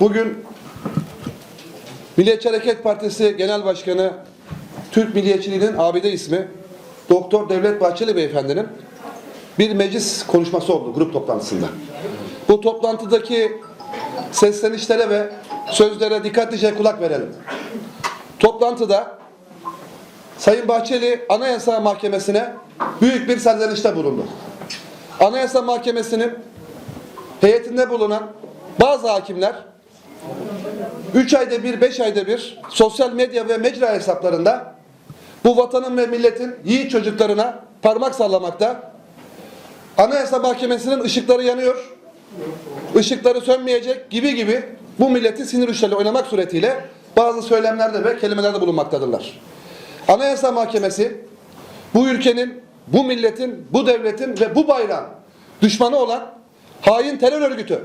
Bugün Milliyetçi Hareket Partisi Genel Başkanı Türk Milliyetçiliğinin abide ismi Doktor Devlet Bahçeli Beyefendinin bir meclis konuşması oldu grup toplantısında. Bu toplantıdaki seslenişlere ve sözlere dikkatlice kulak verelim. Toplantıda Sayın Bahçeli Anayasa Mahkemesi'ne büyük bir serzenişte bulundu. Anayasa Mahkemesi'nin heyetinde bulunan bazı hakimler 3 ayda bir, 5 ayda bir sosyal medya ve mecra hesaplarında bu vatanın ve milletin yiğit çocuklarına parmak sallamakta. Anayasa Mahkemesi'nin ışıkları yanıyor, ışıkları sönmeyecek gibi gibi bu milleti sinir uçlarıyla oynamak suretiyle bazı söylemlerde ve kelimelerde bulunmaktadırlar. Anayasa Mahkemesi bu ülkenin, bu milletin, bu devletin ve bu bayrağın düşmanı olan hain terör örgütü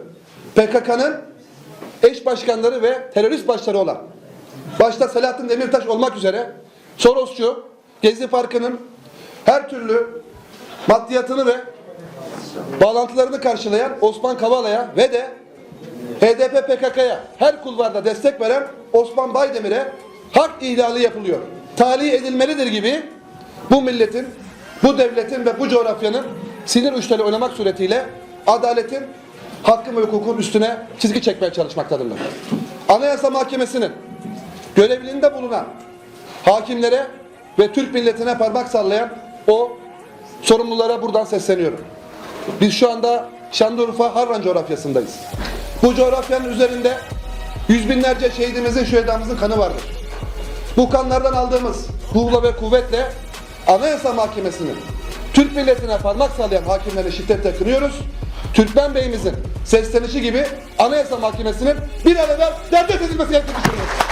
PKK'nın eş başkanları ve terörist başları olan başta Selahattin Demirtaş olmak üzere Sorosçu, Gezi Parkı'nın her türlü maddiyatını ve bağlantılarını karşılayan Osman Kavala'ya ve de HDP PKK'ya her kulvarda destek veren Osman Baydemir'e hak ihlali yapılıyor. Tali edilmelidir gibi bu milletin, bu devletin ve bu coğrafyanın sinir uçları oynamak suretiyle adaletin, hakkın ve hukukun üstüne çizgi çekmeye çalışmaktadırlar. Anayasa Mahkemesi'nin görevliliğinde bulunan hakimlere ve Türk milletine parmak sallayan o sorumlulara buradan sesleniyorum. Biz şu anda Şanlıurfa Harran coğrafyasındayız. Bu coğrafyanın üzerinde yüz binlerce şehidimizin, şühedamızın kanı vardır. Bu kanlardan aldığımız buğla ve kuvvetle Anayasa Mahkemesi'nin Türk milletine parmak sallayan hakimleri şiddetle kınıyoruz. Türkmen Bey'imizin seslenişi gibi Anayasa Mahkemesi'nin bir an evvel devlet edilmesi gerektiğini düşünüyoruz.